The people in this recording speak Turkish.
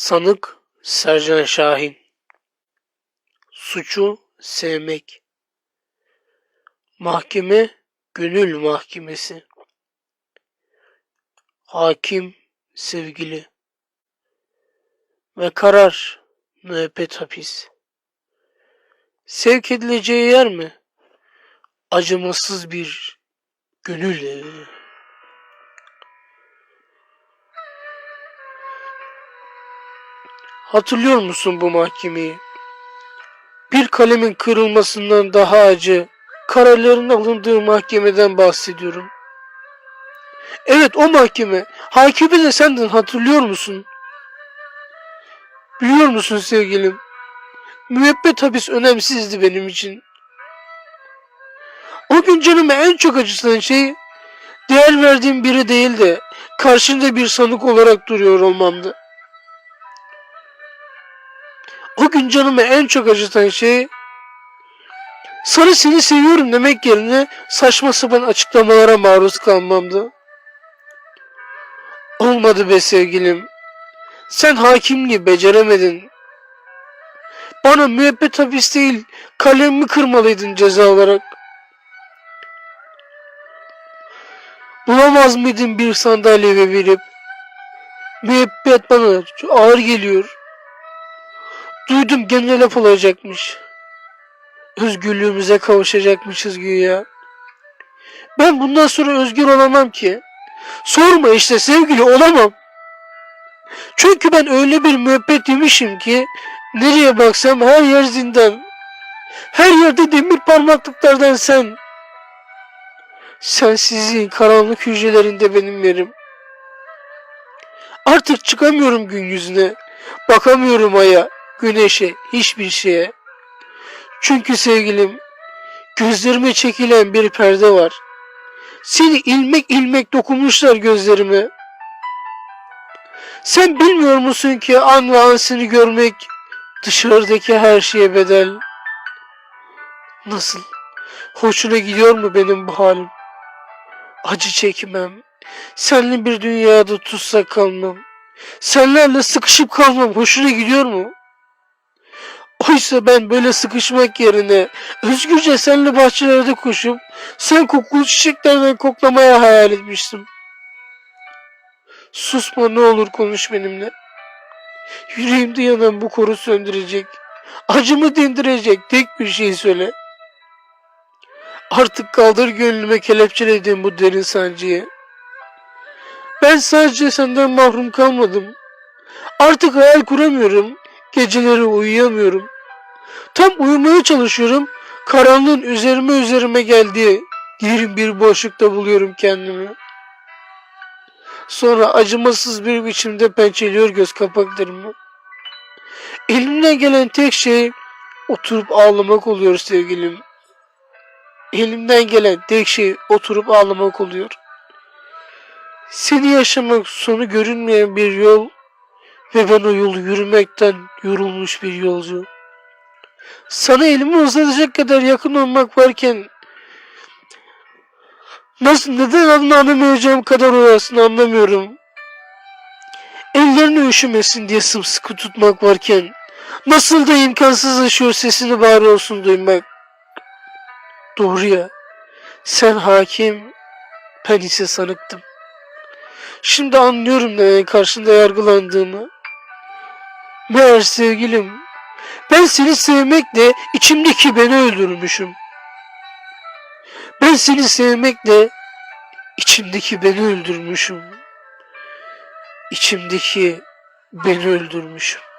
Sanık Sercan Şahin. Suçu sevmek. Mahkeme Gönül Mahkemesi. Hakim Sevgili. Ve karar Müebbet hapis. Sevk edileceği yer mi? Acımasız bir gönül. evi. Hatırlıyor musun bu mahkemeyi? Bir kalemin kırılmasından daha acı, kararların alındığı mahkemeden bahsediyorum. Evet o mahkeme. Hakimi de sendin hatırlıyor musun? Biliyor musun sevgilim? Müebbet hapis önemsizdi benim için. O gün canıma en çok acıtan şey değer verdiğim biri değil de karşında bir sanık olarak duruyor olmamdı. O gün canımı en çok acıtan şey sana seni seviyorum demek yerine saçma sapan açıklamalara maruz kalmamdı. Olmadı be sevgilim. Sen hakimliği beceremedin. Bana müebbet hapis değil kalemimi kırmalıydın ceza olarak. Bulamaz mıydın bir sandalye ve verip? Müebbet bana ağır geliyor. Duydum gene laf olacakmış. Özgürlüğümüze kavuşacakmışız güya. Ben bundan sonra özgür olamam ki. Sorma işte sevgili olamam. Çünkü ben öyle bir müebbet yemişim ki nereye baksam her yer zindan. Her yerde demir parmaklıklardan sen. Sensizliğin karanlık hücrelerinde benim yerim. Artık çıkamıyorum gün yüzüne. Bakamıyorum aya güneşe, hiçbir şeye. Çünkü sevgilim, gözlerime çekilen bir perde var. Seni ilmek ilmek dokunmuşlar gözlerime. Sen bilmiyor musun ki an ve an seni görmek dışarıdaki her şeye bedel. Nasıl? Hoşuna gidiyor mu benim bu halim? Acı çekmem. Seninle bir dünyada tutsak kalmam. Senlerle sıkışıp kalmam hoşuna gidiyor mu? Oysa ben böyle sıkışmak yerine özgürce seninle bahçelerde koşup sen kokulu çiçeklerden koklamaya hayal etmiştim. Susma ne olur konuş benimle. Yüreğimde yanan bu koru söndürecek, acımı dindirecek tek bir şey söyle. Artık kaldır gönlüme kelepçelediğim bu derin sancıyı. Ben sadece senden mahrum kalmadım. Artık hayal kuramıyorum. Geceleri uyuyamıyorum. Tam uyumaya çalışıyorum. Karanlığın üzerime üzerime geldiği derin bir boşlukta buluyorum kendimi. Sonra acımasız bir biçimde pençeliyor göz kapaklarımı. Elimden gelen tek şey oturup ağlamak oluyor sevgilim. Elimden gelen tek şey oturup ağlamak oluyor. Seni yaşamak sonu görünmeyen bir yol ve ben o yolu yürümekten yorulmuş bir yolcu. Sana elimi uzatacak kadar yakın olmak varken nasıl neden adını anlamayacağım kadar orasını anlamıyorum. Ellerini üşümesin diye sımsıkı tutmak varken nasıl da imkansızlaşıyor sesini bari olsun duymak. Doğru ya. Sen hakim, ben ise sanıktım. Şimdi anlıyorum neden karşında yargılandığımı. Meğer sevgilim, ben seni sevmekle içimdeki beni öldürmüşüm. Ben seni sevmekle içimdeki beni öldürmüşüm. İçimdeki beni öldürmüşüm.